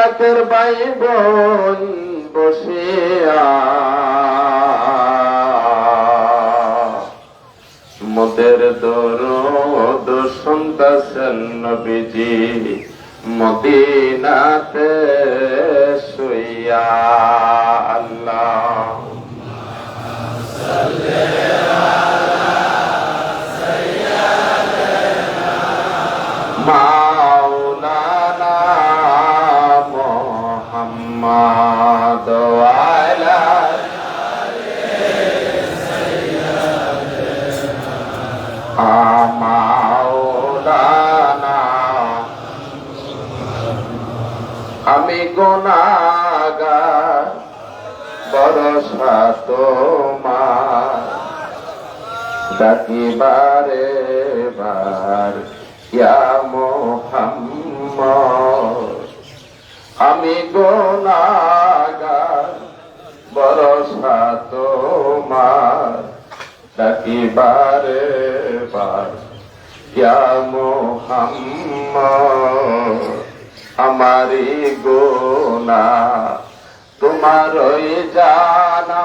জাতের বাই বোন বসিয়া মোদের দরদ শুনতেছেন নবীজি মদিনাতে ডাকিবারে বার, ইয়া মোহাম্মদ। আমি গোনাগার বরসা তোমার। ডাকিবারে বার, ইয়া মোহাম্মদ। আমারি গোনা তোমারই জানা।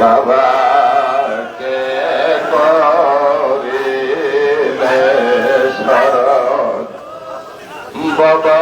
বাবা কে করিবে শরণ। বাবা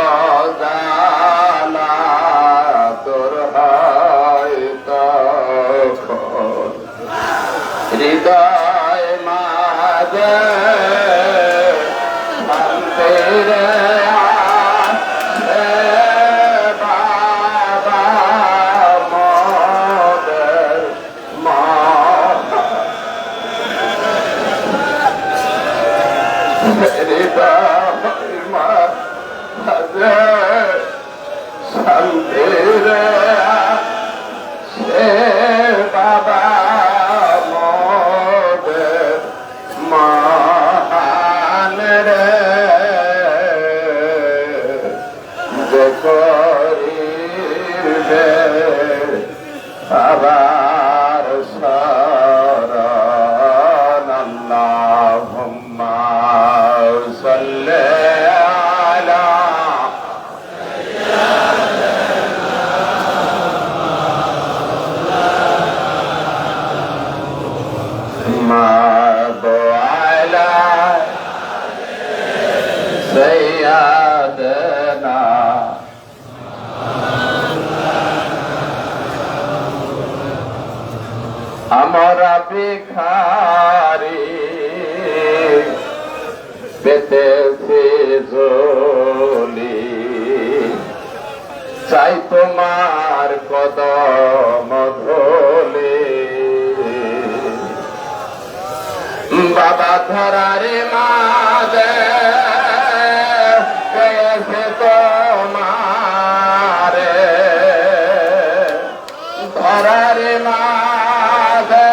ধরারে মাদে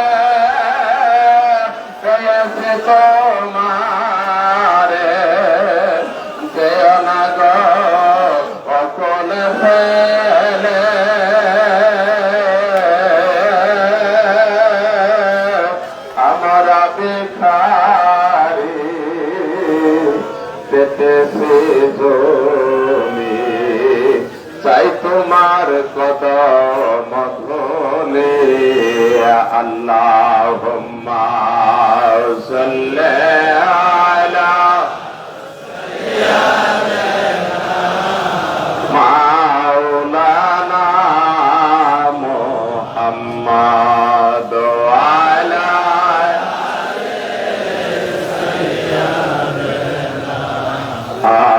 আল্লাহ আলা মাওলানা মোহাম্মদ আলা মাওলানা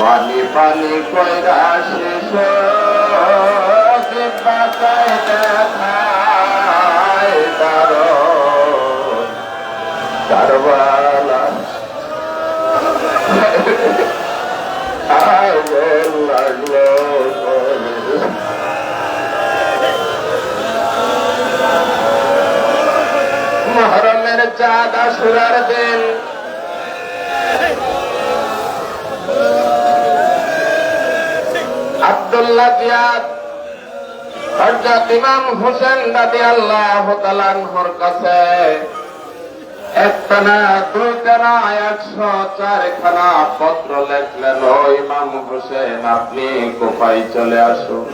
পানি পানি কইরা শেষ বাঁচাই দেখাই তার কারবালা। আগুন আসুরার দিন আব্দুল্লাহ জিয়াদ হজরত ইমাম হোসেন দাদি আল্লাহ তালানহর কাছে একটা না দুইটা না একশো চারখানা পত্র লেখলেন, ও ইমাম হোসেন, আপনি কোপাই চলে আসুন?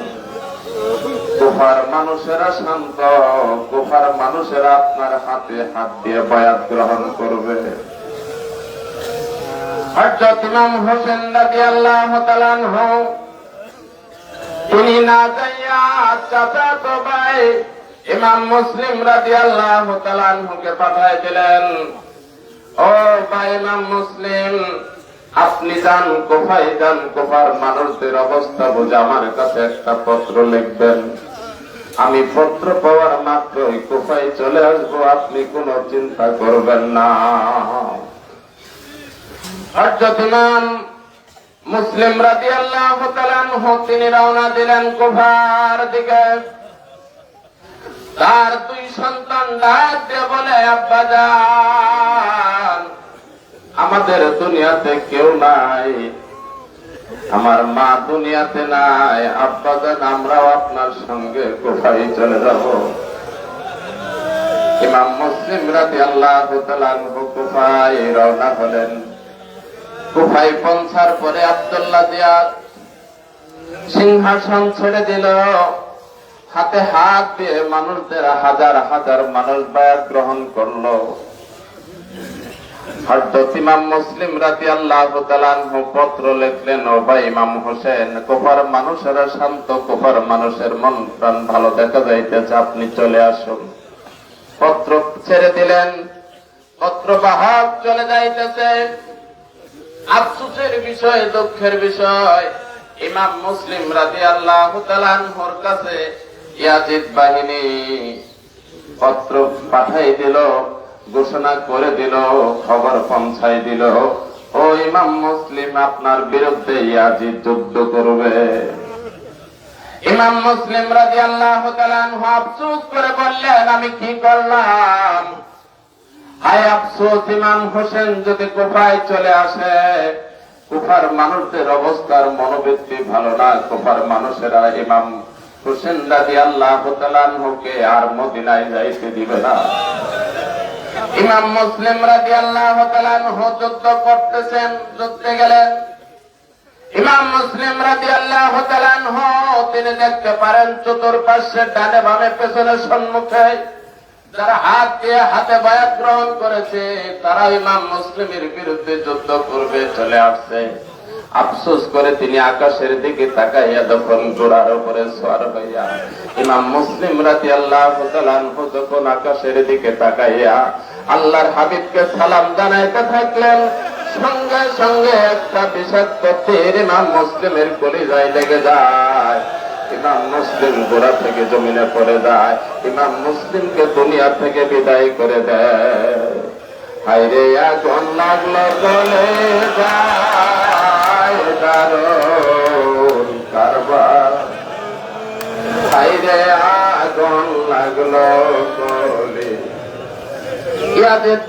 কুফার মানুষেরা শান্ত কুফার মানুষেরা আপনার হাতে হাত দিয়ে বয়াত গ্রহণ করবে। হোসেন রাজি আল্লাহ তিনি না যাইয়া চাচা তো ভাই ইমাম মুসলিম রাজি আল্লাহ তালানহকে পাঠাই দিলেন, ও ভাই ইমাম মুসলিম, আপনি যান কোফাই যান কোফার মানুষদের অবস্থা বুঝে আমার কাছে একটা পত্র লিখবেন। আমি পত্র পাওয়ার মাত্রই কোফাই চলে আসব, আপনি কোনো চিন্তা করবেন না। মুসলিম রাজি আল্লাহ তিনি রওনা দিলেন কোফার দিকে। তার দুই সন্তান বলে, আব্বা আমাদের দুনিয়াতে কেউ নাই। আমার মা দুনিয়াতে নাই। আব্বা যান আমরাও আপনার সঙ্গে কোথায় চলে যাব? ইমাম মুসলিম রাতি আল্লাহ কুফায় রওনা হলেন। কুফায় পৌঁছার পরে আব্দুল্লাহ দিয়াদ সিংহাসন ছেড়ে দিল। হাতে হাত দিয়ে মানুষদের হাজার হাজার মানুষ বায়াত গ্রহণ করল। হযরত ইমাম মুসলিম রাদিয়াল্লাহু তাআলা পত্র লিখলেন, ও ভাই ইমাম হোসেন, কোফার মানুষেরা শান্ত, কোফার মানুষের মন প্রাণ ভালো দেখা যাইতেছে, আপনি চলে আসুন। পত্র ছেড়ে দিলেন, পত্র বাহক চলে যাইতেছে। আফসোসের বিষয়, দুঃখের বিষয়, ইমাম মুসলিম রাদিয়াল্লাহু তাআলা আনহুর কাছে ইয়াজিদ বাহিনী পত্র পাঠাই দিল। ঘোষণা করে দিল, খবর পৌঁছাই দিল। ও ইমাম মুসলিম, আপনার বিরুদ্ধে ইয়াজিদ যুদ্ধ করবে। ইমাম মুসলিম রাজি আল্লাহ আফসোস করে বললেন, আমি কি করলাম? হায় আফসোস, ইমাম হোসেন যদি কোফায় চলে আসে, কুফার মানুষদের অবস্থার মনোবৃত্তি ভালো না। কুফার মানুষেরা ইমাম হুসেন রাজি আল্লাহ কে আর মদিনায় যাইতে দিবে না। ইমাম মুসলিম রাজি আল্লাহ যুদ্ধ করতেছেন, যুদ্ধে গেলেন। ইমাম মুসলিম রাজি আল্লাহ তিনি দেখতে পারেন চতুর্পাশে ডানে ভাবে পেছনে সম্মুখে যারা হাত দিয়ে হাতে বায়াত গ্রহণ করেছে তারা ইমাম মুসলিমের বিরুদ্ধে যুদ্ধ করবে, চলে আসছে। আফসোস করে তিনি আকাশের দিকে তাকাইয়া যখন গোড়ার উপরে সোয়ার হইয়া ইমাম মুসলিম রাতি আল্লাহ যখন আকাশের দিকে তাকাইয়া আল্লাহর হাবিবকে সালাম জানাইতে থাকলেন, সঙ্গে সঙ্গে একটা বিষাক্ত তীর ইমাম মুসলিমের কলিজায় লেগে যায়। ইমাম মুসলিম গোড়া থেকে জমিনে পড়ে যায়, ইমাম মুসলিমকে দুনিয়া থেকে বিদায় করে দেয়। হাইরে আগুন লাগল চলে যায়।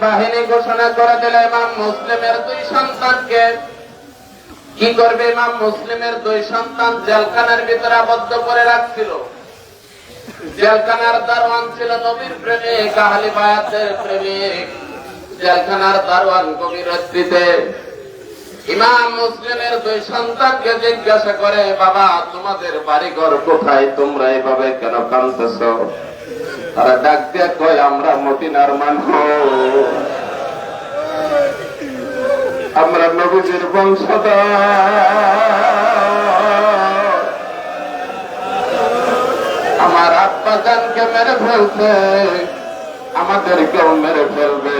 বাহিনী ঘোষণা করে দিল, ইমাম মুসলিমের দুই সন্তানকে। কি করবে ইমাম মুসলিমের দুই সন্তান? জেলখানার ভিতরে আবদ্ধ করে রাখছিল। জেলখানার দারোয়ান ছিল নবীর প্রেমিক, আহলি বায়াতের প্রেমিক। জেলখানার দারোয়ান কবির ইমাম মুসলিমের দুই সন্তানকে জিজ্ঞাসা করে, বাবা, তোমাদের বাড়িঘর কোথায়? তোমরা এইভাবে কেন তারা ডাক দিয়ে কয়, আমরা মতিনার মানুষ। আমরা নবীজির বংশধর। আমার আব্বা জানকে মেরে ফেলছে, আমাদেরকেও মেরে ফেলবে।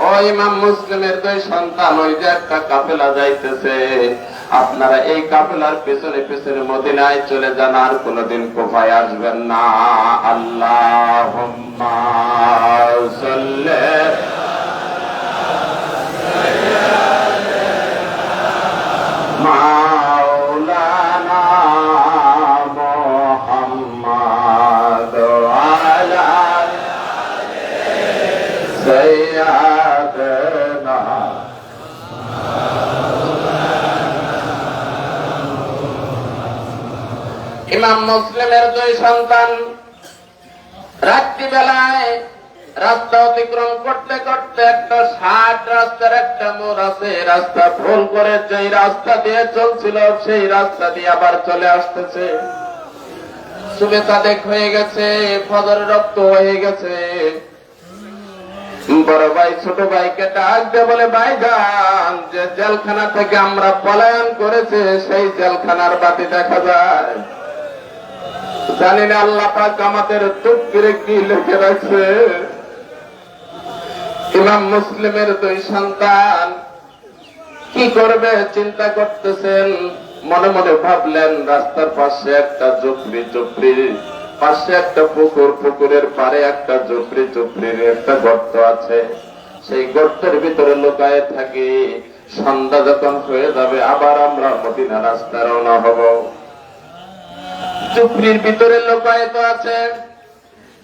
ইমাম মুসলিমের দুই সন্তান, ওই যে একটা কাফেলা যাইতেছে। আপনারা এই কাফেলার পিছনে পিছনে মদিনায় চলে যান, আর কোনদিন কোপায় আসবেন না। আল্লাহ মাওলানা ইমাম মুসলিমের দুই সন্তান রাত্রিবেলায় রাস্তা অতিক্রম করতে করতে একটা ষাট রাস্তার একটা মোড় আছে রাস্তা ভুল করে যেই রাস্তা দিয়ে চলছিল, সেই রাস্তা দিয়ে আবার চলে আসতেছে। সুবেতা দেখ হয়ে গেছে ফজর রক্ত হয়ে গেছে। বড় ভাই, ছোট ভাইকে ডাক দিয়ে বলে, ভাই যান, যে জেলখানা থেকে আমরা পলায়ন করেছে, সেই জেলখানার বাতি দেখা যায়। জানি না আল্লাহ পাক আমাদের টুকরে কি লিখে রাখছে ইমাম মুসলিমের দুই সন্তান কি করবে, চিন্তা করতেছেন, মনে মনে ভাবলেন, রাস্তার পাশে একটা জুপড়ি জুপড়ি পাশে একটা পুকুর, পুকুরের পারে একটা জুপড়ি জুপড়ির একটা গর্ত আছে। সেই গর্তের ভিতরে লুকায়ে থাকি। সন্ধ্যা যখন হয়ে যাবে, আবার আমরা মদিনা রাস্তা রওনা হব। চুপড়ির ভিতরে লোকায়িত আছে।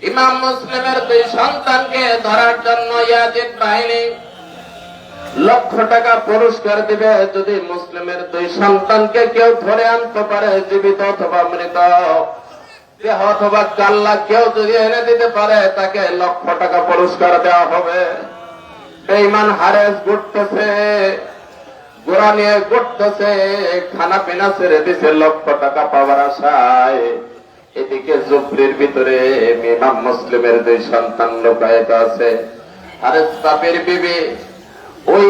ইমাম মুসলিমের দুই সন্তানকে ধরার জন্য ইয়াজিদ বাহিনী লক্ষ টাকা পুরস্কার দিবে। যদি মুসলিমের দুই সন্তানকে কেউ ধরে আনতে পারে, জীবিত অথবা মৃত দেহ অথবা কাল্লা কেউ যদি এনে দিতে পারে, তাকে লক্ষ টাকা পুরস্কার দেওয়া হবে। বেইমান হারেস ঘুরতেছে গোড়া নিয়ে ঘুরতেছে খানা পিনা ছেড়ে দিছে, লক্ষ টাকা পাওয়ার আশায়। এদিকে জুফরির ভিতরে ইমাম মুসলিমের দুই সন্তান লোকায়িত আছে। হারেস বাপের বিবি, ওই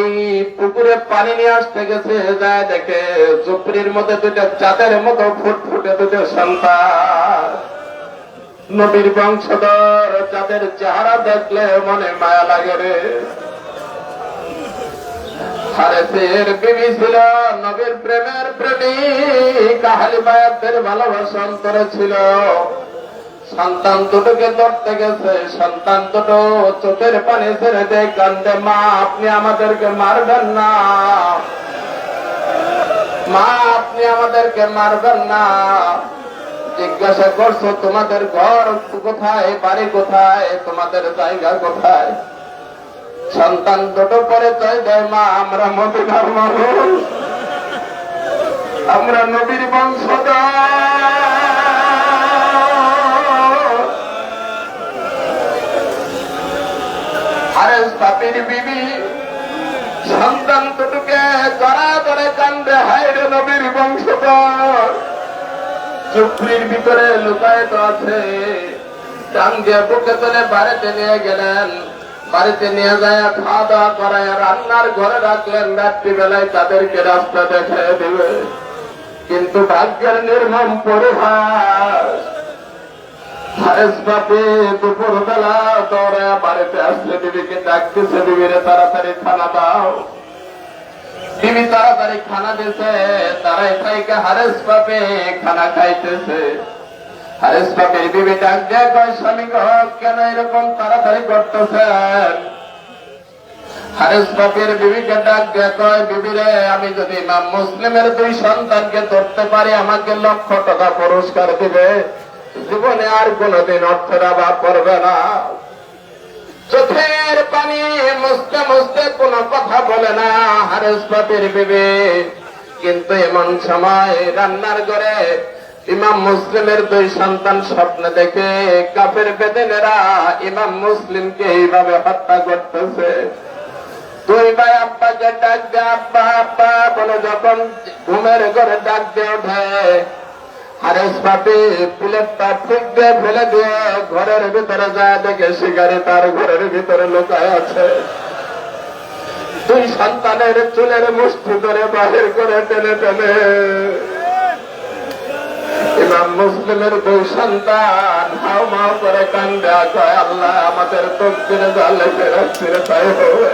পুকুরে পানি নিয়ে আসতে গেছে, যায় দেখে জুফরির মধ্যে দুইটা চাঁদের মতো ফুটফুটে দুটো সন্তান। নবীর বংশধর, যাদের চেহারা দেখলে মনে মায়া লাগে রে। ছিল নবীর প্রেমের ভালোবাসা ছিল। সন্তান দুটোকে ধরতে গেছে, সন্তান দুটো চোখের পানি ছেড়ে দেয়, কান্দে, মা, আপনি আমাদেরকে মারবেন না। মা, আপনি আমাদেরকে মারবেন না। জিজ্ঞাসা করছ, তোমাদের ঘর কোথায়, বাড়ি কোথায়, তোমাদের জায়গা কোথায়? সন্তান দুটো পরে চাই দেয়, মা, আমরা মদিনার মানুষ। আমরা নবীর বংশধর। আরে সাপির বিবি, সন্তান দুটোকে জড়া ধরে কান্দে, হায় রে নবীর বংশধর। চুপড়ির ভিতরে লুকায়িত আছে। দিয়ে বুকে তুলে বাড়িতে নিয়ে গেলেন। বাড়িতে নিয়ে যায় খাওয়া দাওয়া করায়, রান্নার ঘরে রাখলেন রাত্রি বেলায় তাদেরকে রাস্তা দেখায় দেবে। কিন্তু ভাগ্যের নির্মম পরিহাস। দুপুর বেলা দৌড়ায় বাড়িতে আসলে বিবিকে ডাকতেছে বিবিরে তাড়াতাড়ি খানা দাও। বিবি তাড়াতাড়ি খানা দিছে তারাই খাইকে হারেস পাপে খানা খাইতেছে। হারেস পাপের বিবি ডাক দিয়ে কয়, স্বামী কেন এরকম তাড়াতাড়ি করতেছেন হারেস বাপের বিবিকে ডাক দিয়ে কয়, বিবিরে, আমি যদি ইমাম মুসলিমের দুই সন্তানকে ধরতে পারি, আমাকে লক্ষ টাকা পুরস্কার দিবে। জীবনে আর কোনোদিন অর্থের অভাব পড়বে না। চোখের পানি মুছতে মুছতে কোনো কথা বলে না বাপের বিবি। কিন্তু এমন সময় রান্নার ঘরে ইমাম মুসলিমের দুই সন্তান স্বপ্ন দেখে কাফের বেদেনেরা ইমাম মুসলিমকে এইভাবে হত্যা করতেছে। দুই ভাই আব্বাকে ডাক দে আব্বা আব্বা, বলে, যখন ঘুমের ঘরে ডাক দিয়ে ওঠে হারেস পাপি প্লেটটা ঠিক দিয়ে ফেলে দিয়ে ঘরের ভিতরে যায়, দেখে শিকারি তার ঘরের ভিতরে লুকায় আছে। দুই সন্তানের চুলের মুষ্টি ধরে বাহির করে টেনে টেনে। ইমাম মুসলিমের দুই সন্তান হাও মাও করে কান্দে, কয়, আল্লাহ, আমাদের তকদিরে যা লেখে রাখছি রে তাই হবে।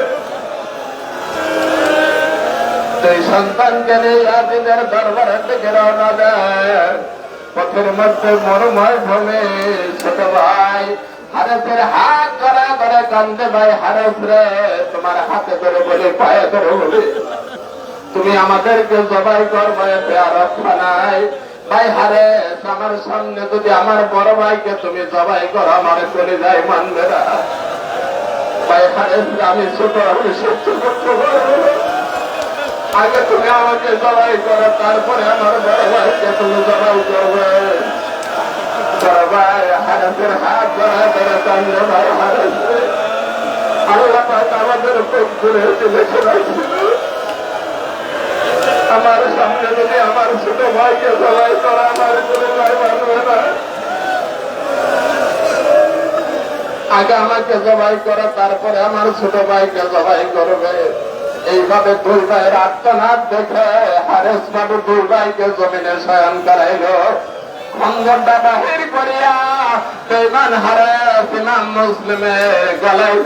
দুই সন্তানকে আজিদের দরবারের দিকে রওনা দেয়। পথের মধ্যে মরুময় ভূমি ছোট ভাই হারেসের হাত ধরা ধরে কান্দে ভাই হারেস রে তোমার হাতে ধরে বলে পায়ে ধরে বলে। তুমি আমাদেরকে জবাই করবে নাই। ভাই হারেস আমার সামনে যদি আমার বড় ভাইকে তুমি জবাই করো আমার চলে যাই মানবে না। ভাই হারেস রে, আমি ছোট আমি সহ্য করতে পারব। আগে তুমি আমাকে জবাই করো, তারপরে আমার বড় ভাইকে তুমি জবাই করবে। আমাদের আমার সামনে যদি আমার ছোট ভাইকে জবাই করা, আমার কোনো আগে আমাকে জবাই করে, তারপরে আমার ছোট ভাইকে জবাই করবে। এইভাবে দুই ভাইয়ের আত্মনাথ দেখে হারেস বাবু দুই ভাইকে জমিনে শয়ন করাইল। বাহির করিয়া বেমান মুসলিমে গলায়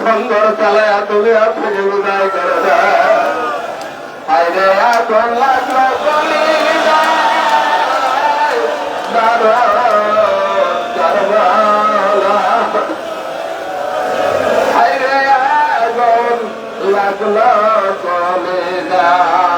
তুলিয়া করে যায়, দারুণ